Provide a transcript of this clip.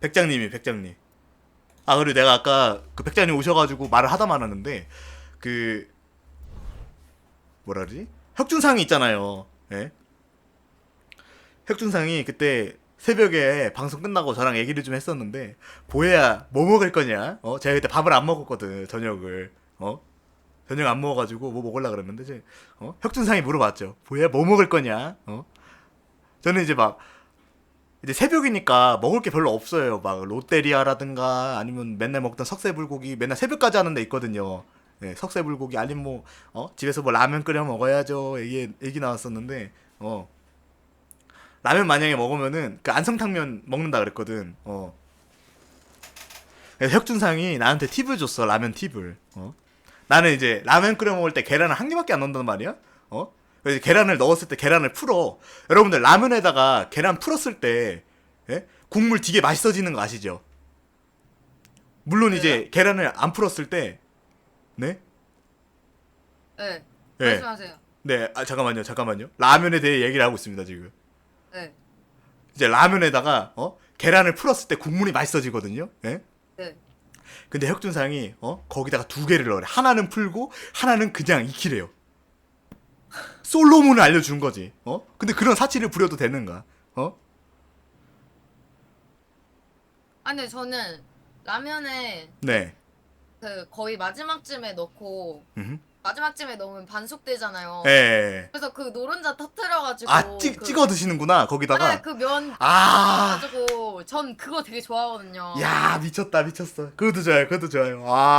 백장님이 백장님. 아 그리고 내가 아까 그 백장님 오셔가지고 말을 하다 말았는데 그 뭐라 그러지? 혁준상이 있잖아요. 예? 혁준상이 그때 새벽에 방송 끝나고 저랑 얘기를 좀 했었는데 보혜야 뭐 먹을 거냐? 어 제가 그때 밥을 안 먹었거든 저녁을 어 저녁 안 먹어가지고 뭐 먹을라 그랬는데 이제 어 혁준상이 물어봤죠. 보혜야 뭐 먹을 거냐? 어 저는 이제 막 이제 새벽이니까 먹을 게 별로 없어요. 막 롯데리아라든가 아니면 맨날 먹던 석쇠불고기 맨날 새벽까지 하는 데 있거든요. 네, 석쇠불고기 아니면 뭐 어? 집에서 뭐 라면 끓여 먹어야죠. 얘기 얘기 나왔었는데 어. 라면 만약에 먹으면은 그 안성탕면 먹는다 그랬거든. 어. 혁준상이 나한테 팁을 줬어. 라면 팁을. 어. 나는 이제 라면 끓여 먹을 때 계란을 한 개밖에 안 넣는단 말이야. 어? 그래서 계란을 넣었을 때 계란을 풀어. 여러분들 라면에다가 계란 풀었을 때 예? 국물 되게 맛있어지는 거 아시죠? 물론 이제 계란을 안 풀었을 때 네? 네. 예. 말씀하세요. 네, 아 잠깐만요. 잠깐만요. 라면에 대해 얘기를 하고 있습니다, 지금. 네. 이제 라면에다가 어? 계란을 풀었을 때 국물이 맛있어지거든요. 예? 네. 근데 혁준상이 어? 거기다가 두 개를 넣으래. 하나는 풀고 하나는 그냥 익히래요. 솔로몬을 알려준 거지. 어? 근데 그런 사치를 부려도 되는가? 어? 아 근데 저는 라면에 네. 그 거의 마지막쯤에 넣고 음. 마지막쯤에 넣으면 반숙되잖아요. 예, 예. 그래서 그 노른자 터트려가지고 아, 찍, 그, 찍어 드시는구나. 거기다가. 네, 그면 아. 가지고 전 그거 되게 좋아하거든요. 야, 미쳤다. 미쳤어. 그것도 좋아요. 그것도 좋아요. 아.